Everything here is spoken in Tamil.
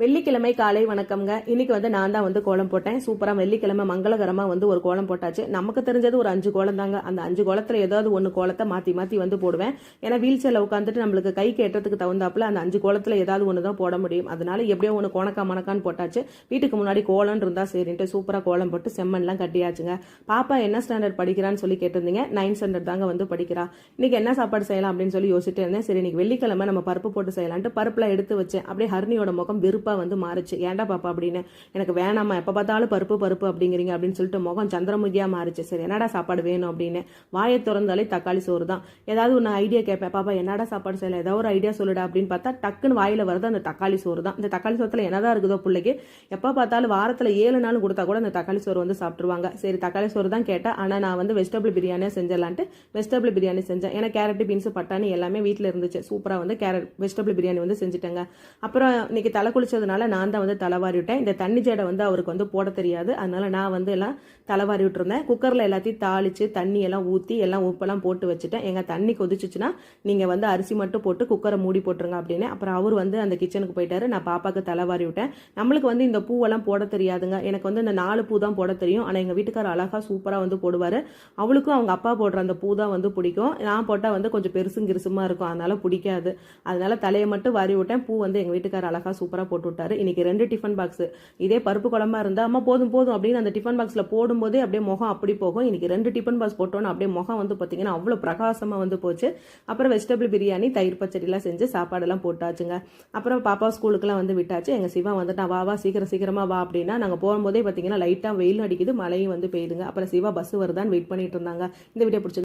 வெள்ளிக்கிழமை காலை வணக்கம்ங்க. இன்னைக்கு வந்து நான் தான் வந்து கோலம் போட்டேன். சூப்பராக வெள்ளிக்கிழமை மங்களகரமாக வந்து ஒரு கோலம் போட்டாச்சு. நமக்கு தெரிஞ்சது ஒரு அஞ்சு கோலம் தாங்க. அந்த அஞ்சு கோலத்தில் ஏதாவது ஒன்று கோலத்தை மாற்றி மாற்றி வந்து போடுவேன். ஏன்னா வீல் சேரில் உட்காந்துட்டு நம்மளுக்கு கை கேட்டதுக்கு தகுந்தாப்புல அந்த அஞ்சு கோலத்தில் ஏதாவது ஒன்று தான் போட முடியும். அதனால எப்படியோ ஒன்று கோணக்கா மணக்கான்னு போட்டாச்சு. வீட்டுக்கு முன்னாடி கோலம் இருந்தால் சரின்ட்டு சூப்பராக கோலம் போட்டு செம்மன்லாம் கட்டியாச்சுங்க. பாப்பா என்ன ஸ்டாண்டர்ட் படிக்கிறான்னு சொல்லி கேட்டிருந்தீங்க. நைன் ஸ்டாண்டர்ட் தாங்க வந்து படிக்கிறா. இன்னைக்கு என்ன சாப்பாடு செய்யலாம் அப்படின்னு சொல்லி யோசிச்சுட்டு இருந்தேன். சரி இன்னைக்கு வெள்ளிக்கிழமை நம்ம பருப்பு போட்டு செய்யலான்ட்டு பருப்புலாம் எடுத்து வச்சேன். அப்படியே ஹர்னியோட முகம் வெறுப்பு வந்து மாறுச்சு. ஏன்டா பாப்பா அப்படின்னு எனக்கு வேணாமா? எப்போ பார்த்தாலும் பருப்பு பருப்பு அப்படிங்கிறீங்க அப்படின்னு சொல்லிட்டு முகம் சந்திரமுகியாக மாறுச்சு. சரி என்னடா சாப்பாடு வேணும் அப்படின்னு. வாயை திறந்தாலே தக்காளி சோறு தான் ஏதாவது ஒன்று ஐடியா கேட்பேன். பாப்பா என்னடா சாப்பாடு செய்யலை? ஏதாவது ஒரு ஐடியா சொல்லுடா அப்படின்னு பார்த்தா டக்குன்னு வாயில வரது அந்த தக்காளி சோறு தான் இந்த தக்காளி சோத்தில் என்னதான் இருக்குதோ பிள்ளைக்கு. எப்போ பார்த்தாலும் வாரத்தில் ஏழு நாள் கொடுத்தா கூட அந்த தக்காளி சோறு வந்து சாப்பிட்ருவாங்க சரி தக்காளி சோறு தான் கேட்டேன் ஆனால் நான் வந்து வெஜிடபிள் பிரியாணியாக செஞ்சிடலான்ட்டு வெஜிடபிள் பிரியாணி செஞ்சேன். ஏன்னா கேரட் பீன்ஸ் பட்டாணி எல்லாமே வீட்டில் இருந்துச்சு. சூப்பராக வந்து கேரட் வெஜிடபிள் பிரியாணி வந்து செஞ்சுட்டேங்க. அப்புறம் இன்னைக்கு தலை குளிச்சதுனால நான் தான் வந்து தலைவாரி விட்டேன். இந்த தண்ணி ஜடை வந்து அவருக்கு வந்து போட தெரியாது. அதனால நான் வந்து எல்லாம் தலைவாரி விட்டுருந்தேன். குக்கரில் எல்லாத்தையும் தாளிச்சு தண்ணி எல்லாம் ஊற்றி எல்லாம் உப்பெல்லாம் போட்டு வச்சுட்டேன். எங்கள் தண்ணி கொதிச்சுச்சுன்னா நீங்கள் வந்து அரிசி மட்டும் போட்டு குக்கரை மூடி போட்டுருங்க அப்படின்னு. அப்புறம் அவர் வந்து அந்த கிச்சனுக்கு போயிட்டாரு. நான் பாப்பாக்கு தலைவாரி விட்டேன். நம்மளுக்கு வந்து இந்த பூவெல்லாம் போட தெரியாதுங்க. எனக்கு வந்து இந்த நாலு பூ தான் போட தெரியும். ஆனால் எங்கள் வீட்டுக்காரர் அழகாக சூப்பராக வந்து போடுவார். அவளுக்கும் அவங்க அப்பா போடுற அந்த பூ தான் வந்து பிடிக்கும். நான் போட்டால் வந்து கொஞ்சம் பெருசும் கிருசுமா இருக்கும். அதனால பிடிக்காது. அதனால தலையை மட்டும் வாரி விட்டேன். பூ வந்து எங்கள் வீட்டுக்காரர் அழகாக சூப்பராக போட்டு விட்டாரு இன்னைக்கு ரெண்டு டிஃபன் பாக்ஸ் இதே பருப்பு குழம்பா இருந்தா அம்மா போதும் போதும் அப்படின்னு அந்த டிஃபன் பாக்ஸ்ல போடும்போதே அப்படியே முகம் அப்படி போகும். இன்னைக்கு ரெண்டு டிஃபன் பாக்ஸ் போட்டோன்னு அப்படியே முகம் வந்து பார்த்தீங்கன்னா அவ்வளோ பிரகாசமா வந்து போச்சு. அப்புறம் வெஜிடபிள் பிரியாணி தயிர் பச்சடிலாம் செஞ்சு சாப்பாடெல்லாம் போட்டாச்சுங்க. அப்புறம் பாப்பா ஸ்கூலுக்குலாம் வந்து விட்டாச்சு. எங்க சிவா வந்துட்டான் வா வா சீக்கிரம் சீக்கிரமா வா அப்படின்னா நாங்கள் போகும்போதே பார்த்தீங்கன்னா லைட்டாக வெயில் அடிக்குது மழையும் வந்து பெய்யுதுங்க. அப்புறம் சிவா பஸ் வருதான்னு வெயிட் பண்ணிட்டு இருந்தாங்க. இந்த வீடியோ பிடிச்சி